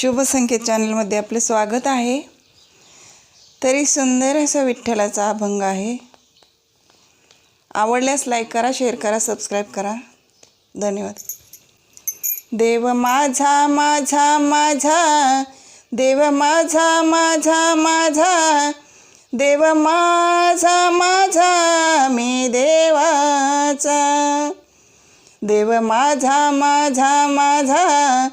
शुभ संकेत चॅनलमध्ये आपले स्वागत आहे. तरी सुंदर असा विठ्ठलाचा अभंग आहे. आवडल्यास लाईक करा शेअर करा सबस्क्राईब करा. धन्यवाद. देव माझा माझा माझा. देव माझा माझा माझा. देव माझा माझा. मी देवाचा. देव माझा माझा माझा.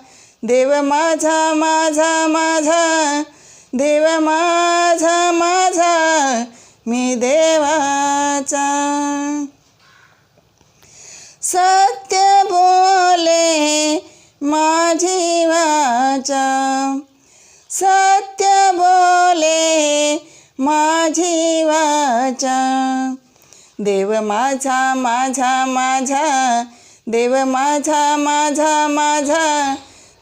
देव माझा माझा माझा देव माझा माझा मी देवाचा. सत्य बोले माझी वाचा. सत्य बोले माझी वाचा. देव माझा माझा माझा देव माझा माझा माझा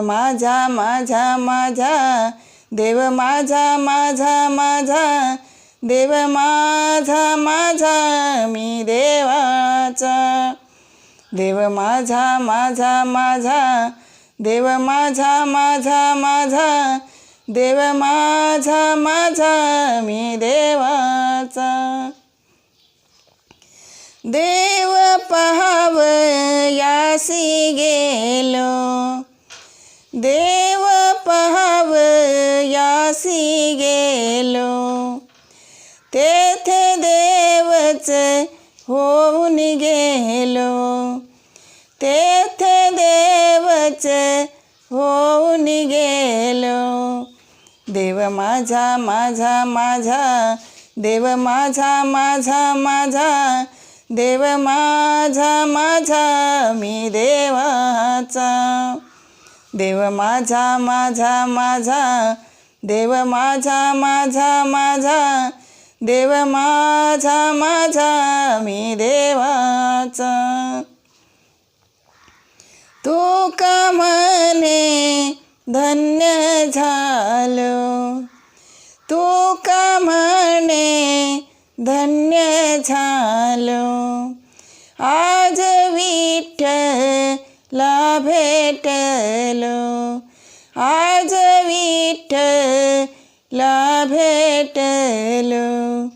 माझा माझा माझा. देव माझा माझा माझा. देव माझा माझा. मी देवाचा. देव माझा माझा माझा. देव माझा माझा माझा. देव माझा माझा. मी देवाचा. देव पहाव यासी गे देव पहाव यासी गेलो. तेथे देवच होऊन गेलो. तेथे देवच होऊन गेलो. देव माझा माझा माझा देव माझा माझा माझा देव माझा माझा मी देवाचा. देव माझा माझा माझा. देव माझा माझा माझा. देव माझा माझा. मी देवाचा. तू का म्हणे धन्य झालो? तू का म्हणे धन्य झालो? आज ला भेटलो. आज विठ्ठला भेटलो.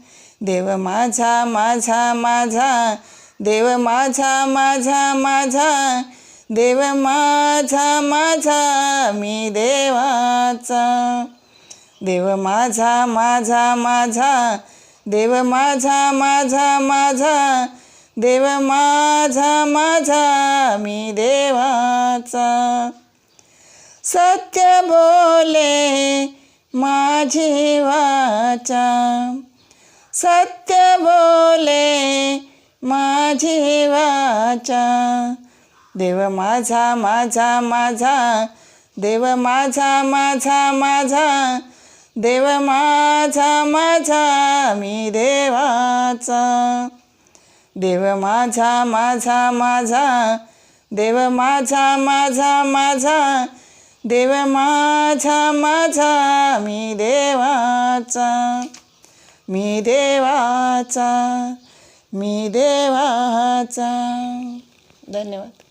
देव माझा माझा माझा देव माझा माझा माझा देव माझा माझा मी देवाचा. देव माझा माझा माझा देव माझा माझा माझा देव माझा माझा मी देवाचा. सत्य बोले माझी वाचा. सत्य बोले माझी वाचा. देव माझा माझा माझा. देव माझा माझा माझा. देव माझा माझा. मी देवाचा. देव माझा माझा माझा. देव माझा माझा माझा. देव माझा माझा. मी देवाचा. मी देवाचा. मी देवाचा. धन्यवाद.